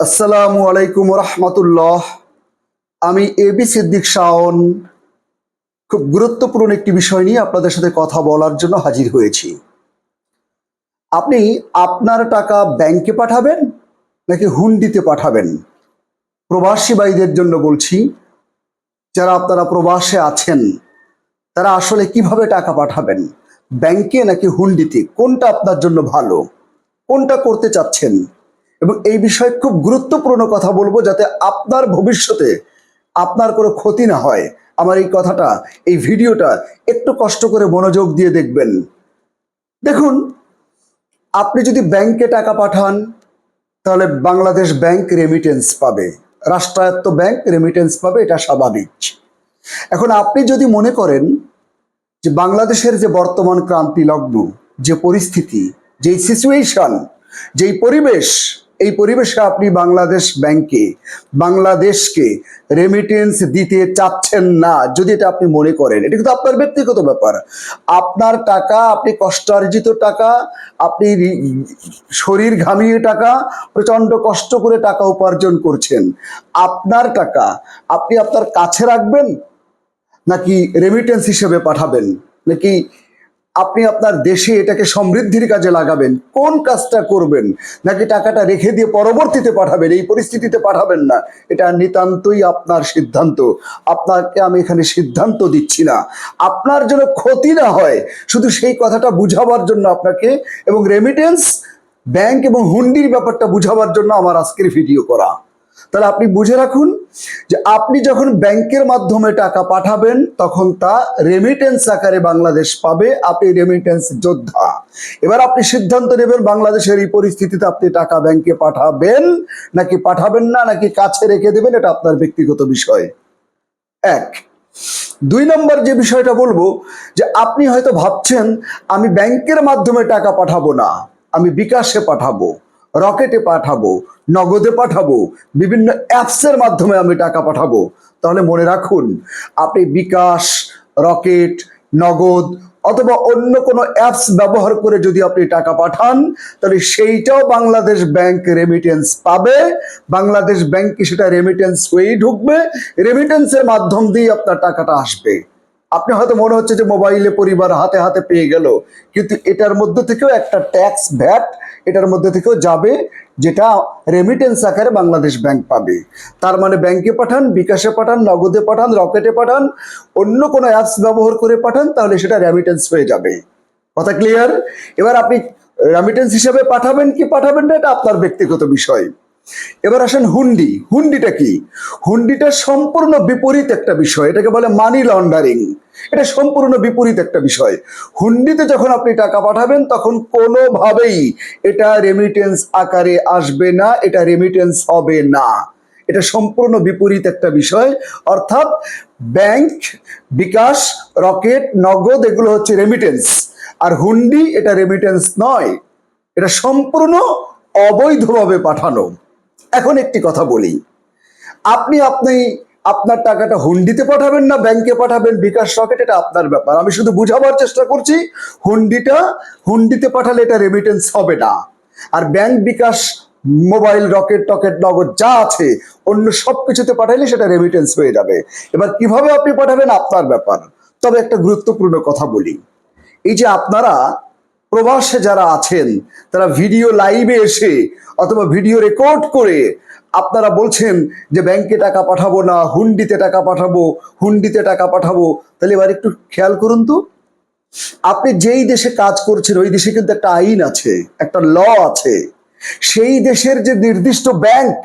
আসসালামু আলাইকুম রহমতুল্লাহ। আমি এবি সিদ্দিক শাওন। খুব গুরুত্বপূর্ণ একটি বিষয় নিয়ে আপনাদের সাথে কথা বলার জন্য হাজির হয়েছি। আপনি আপনার টাকা ব্যাংকে পাঠাবেন নাকি হুন্ডিতে পাঠাবেন? প্রবাসী ভাইদের জন্য বলছি, যারা আপনারা প্রবাসে আছেন, তারা আসলে কীভাবে টাকা পাঠাবেন? ব্যাংকে নাকি হুন্ডিতে? কোনটা আপনার জন্য ভালো? কোনটা করতে চাচ্ছেন? এবং এই বিষয়ে খুব গুরুত্বপূর্ণ কথা বলব যাতে আপনার ভবিষ্যতে আপনার কোনো ক্ষতি না হয়। আমার এই কথাটা, এই ভিডিওটা একটু কষ্ট করে মনোযোগ দিয়ে দেখবেন। দেখুন, আপনি যদি ব্যাংকে টাকা পাঠান, তাহলে বাংলাদেশ ব্যাংক রেমিটেন্স পাবে। রাষ্ট্রায়ত্ত ব্যাংক রেমিটেন্স পাবে, এটা স্বাভাবিক। এখন আপনি যদি মনে করেন যে বাংলাদেশের যে বর্তমান ক্রান্তি লগ্ন যে পরিস্থিতি, যেই সিচুয়েশন যেই পরিবেশ এই পরিবেশে আপনি বাংলাদেশ ব্যাংকে, বাংলাদেশকে রেমিটেন্স দিতে চাচ্ছেন না, যদি এটা আপনি মনে করেন, এটা কিন্তু আপনার ব্যক্তিগত ব্যাপার। আপনার টাকা, আপনি কষ্টার্জিত টাকা, আপনি শরীর ঘামিয়ে টাকা প্রচণ্ড কষ্ট করে টাকা উপার্জন করছেন, আপনার টাকা আপনি আপনার কাছে রাখবেন, নাকি রেমিটেন্স হিসেবে পাঠাবেন, নাকি আপনি আপনার দেশে এটাকে সমৃদ্ধির কাজে লাগাবেন। কোন কাজটা করবেন? নাকি টাকাটা রেখে দিয়ে পরবর্তীতে পাঠাবেন? এই পরিস্থিতিতে পাঠাবেন না। এটা নিতান্তই আপনার সিদ্ধান্ত। আপনাকে আমি এখানে সিদ্ধান্ত দিচ্ছি না। আপনার জন্য ক্ষতি না হয়। শুধু সেই কথাটা বুঝাবার জন্য আপনাকে এবং রেমিটেন্স ব্যাংক এবং হুন্ডির ব্যাপারটা বুঝাবার জন্য আমার আজকের ভিডিও করা। তাহলে আপনি বুঝে রাখুন যে আপনি যখন ব্যাংকের মাধ্যমে টাকা পাঠাবেন, তখন তা রেমিটেন্স আকারে বাংলাদেশ পাবে। আপনি রেমিটেন্স যোদ্ধা। এবার আপনি সিদ্ধান্ত নেবেন বাংলাদেশের এই পরিস্থিতিতে আপনি টাকা ব্যাংকে পাঠাবেন নাকি পাঠাবেন না, নাকি কাছে রেখে দেবেন, এটা আপনার ব্যক্তিগত বিষয়। এক। দুই নম্বর যে বিষয়টা বলব, যে আপনি হয়তো ভাবছেন, আমি ব্যাংকের মাধ্যমে টাকা পাঠাবো না, আমি বিকাশে পাঠাবো। রকেটে পাঠাবো, নগদে পাঠাবো, বিভিন্ন অ্যাপসের মাধ্যমে আমি টাকা পাঠাবো। তাহলে মনে রাখুন, আপনি বিকাশ, রকেট, নগদ অথবা অন্য কোনো অ্যাপস ব্যবহার করে যদি আপনি টাকা পাঠান, তাহলে সেইটাও বাংলাদেশ ব্যাংক রেমিটেন্স পাবে। বাংলাদেশ ব্যাংকে সেটা রেমিটেন্স হয়েই ঢুকবে। রেমিটেন্সের মাধ্যম দিয়ে আপনার টাকাটা আসবে। আপনি হয়তো মনে হচ্ছে যে মোবাইলে পরিবার হাতে হাতে পেয়ে গেল, কিন্তু এটার মধ্যে থেকেও একটা ট্যাক্স ভ্যাট এটার মধ্যে থেকেও যাবে, যেটা রেমিটেন্স আকারে বাংলাদেশ ব্যাংক পাবে। তার মানে ব্যাংকে পাঠান, বিকাশে পাঠান, নগদে পাঠান রকেটে পাঠান, অন্য কোনো অ্যাপস ব্যবহার করে পাঠান, তাহলে সেটা রেমিটেন্স হয়ে যাবে। কথা ক্লিয়ার এবার আপনি রেমিটেন্স হিসেবে পাঠাবেন কি পাঠাবেন না, এটা আপনার ব্যক্তিগত বিষয়। এবার আসেন হুন্ডি। হুন্ডিটা কি? হুন্ডিটা সম্পূর্ণ বিপরীত একটা বিষয়। এটাকে বলে মানি লন্ডারিং এটা সম্পূর্ণ বিপরীত একটা বিষয়। হুন্ডিতে যখন আপনি টাকা পাঠাবেন, তখন কোনোভাবেই এটা রেমিটেন্স আকারে আসবে না, এটা রেমিটেন্স হবে না। এটা সম্পূর্ণ বিপরীত একটা বিষয়। অর্থাৎ ব্যাংক বিকাশ, রকেট, নগদ, এগুলো হচ্ছে রেমিটেন্স আর হুন্ডি এটা রেমিটেন্স নয়। এটা সম্পূর্ণ অবৈধভাবে পাঠানো। এখন একটি কথা বলি। আপনি আপনি আপনার টাকাটা হুন্ডিতে পাঠাবেন না, ব্যাংকে পাঠাবেন, বিকাশ রকেট, এটা আপনার ব্যাপার। আমি শুধু বুঝাবার চেষ্টা করছি, হুন্ডিটা হুন্ডিতে পাঠালে এটা রেমিটেন্স হবে না। আর ব্যাংক, বিকাশ, মোবাইল, রকেট, টকেট, নগদ যা আছে, অন্য সব কিছুতে পাঠালে সেটা রেমিটেন্স হয়ে যাবে। এবার কীভাবে আপনি পাঠাবেন, আপনার ব্যাপার। তবে একটা গুরুত্বপূর্ণ কথা বলি। এই যে আপনারা প্রবাসে যারা আছেন, তারা ভিডিও লাইভে এসে অথবা ভিডিও রেকর্ড করে আপনারা বলছেন যে ব্যাংকে টাকা পাঠাবো না, হুন্ডিতে টাকা পাঠাবো, হুন্ডিতে টাকা পাঠাবো। তাহলে এবার একটু খেয়াল করুন তো। আপনি যেই দেশে কাজ করছেন, ওই দেশে কিন্তু একটা আইন আছে, একটা ল আছে। সেই দেশের যে নির্দিষ্ট ব্যাংক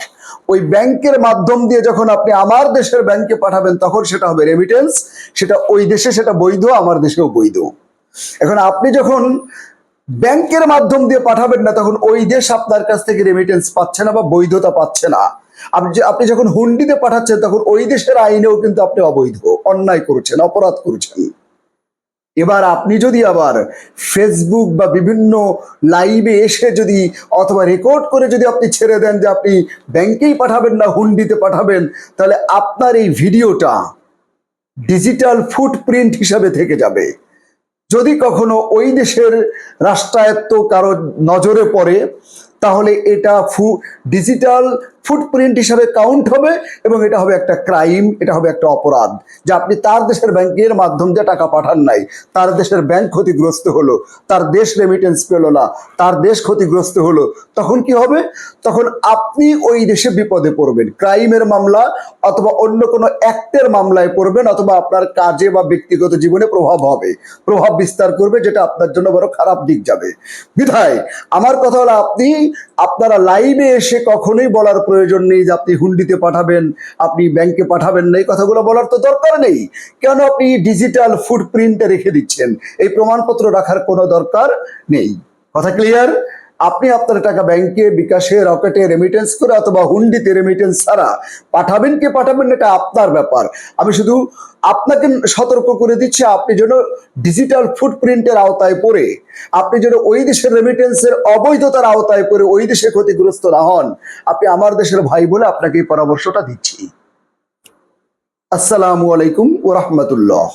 ওই ব্যাংকের মাধ্যম দিয়ে যখন আপনি আমার দেশের ব্যাংকে পাঠাবেন, তখন সেটা হবে রেমিটেন্স সেটা ওই দেশে সেটা বৈধ, আমার দেশেও বৈধ। এখন আপনি যখন ব্যাংকের মাধ্যম দিয়ে পাঠাবেন না, তখন ওই দেশ আপনার কাছ থেকে রেমিটেন্স পাচ্ছে না বা বৈধতা পাচ্ছে না। আপনি আপনি যখন হুন্ডিতে পাঠাচ্ছেন, তখন ওই দেশের আইনেও কিন্তু আপনি অবৈধ, অন্যায় করছেন, অপরাধ করছেন। এবার আপনি যদি আবার ফেসবুক বা বিভিন্ন লাইভে এসে যদি, অথবা রেকর্ড করে যদি আপনি ছেড়ে দেন যে আপনি ব্যাংকেই পাঠাবেন না, হুন্ডিতে পাঠাবেন, তাহলে আপনার এই ভিডিওটা ডিজিটাল ফুটপ্রিন্ট হিসাবে থেকে যাবে। যদি কখনো ওই দেশের রাষ্ট্রায়ত্ত কারও নজরে পড়ে তাহলে এটা ফু ডিজিটাল ফুটপ্রিন্ট হিসাবে কাউন্ট হবে এবং এটা হবে একটা ক্রাইম এটা হবে একটা অপরাধ। যে আপনি তার দেশের ব্যাংকের মাধ্যম দিয়ে টাকা পাঠান নাই, তার দেশের ব্যাংক ক্ষতিগ্রস্ত হলো, তার দেশ রেমিটেন্স পেল না, তার দেশ ক্ষতিগ্রস্ত হলো, তখন কি হবে? তখন আপনি ওই দেশে বিপদে পড়বেন। ক্রাইমের মামলা অথবা অন্য কোনো অ্যাক্টের মামলায় পড়বেন অথবা আপনার কাজে বা ব্যক্তিগত জীবনে প্রভাব হবে। প্রভাব বিস্তার করবে, যেটা আপনার জন্য বড় খারাপ দিক যাবে। বিধায়, আমার কথা হলো আপনি, আপনারা লাইভে এসে কখনোই বলার প্রয়োজন নেই যে আপনি হুন্ডিতে পাঠাবেন, আপনি ব্যাংকে পাঠাবেন না, এই কথাগুলো বলার তো দরকার নেই। কেন আপনি ডিজিটাল ফুটপ্রিন্টে রেখে দিচ্ছেন? এই প্রমাণপত্র রাখার কোনো দরকার নেই। কথা ক্লিয়ার আপনি আপনার টাকা ব্যাংকে, বিকাশে, রকেটে রেমিটেন্স করে অথবা হুন্ডিতে রেমিটেন্স ছাড়া পাঠাবেন কি পাঠাবেন এটা আপনার ব্যাপার। আমি শুধু আপনাকে সতর্ক করে দিচ্ছি, আপনি যেন ডিজিটাল ফুটপ্রিন্টের আওতায় পড়ে, আপনি যেন ওই দেশের রেমিটেন্সের অবৈধতার আওতায় পড়ে, ওই দেশে ক্ষতিগ্রস্ত না হন। আপনি আমার দেশের ভাই বলে আপনাকে এই পরামর্শটা দিচ্ছি। আসসালামু আলাইকুম ও রহমতুল্লাহ।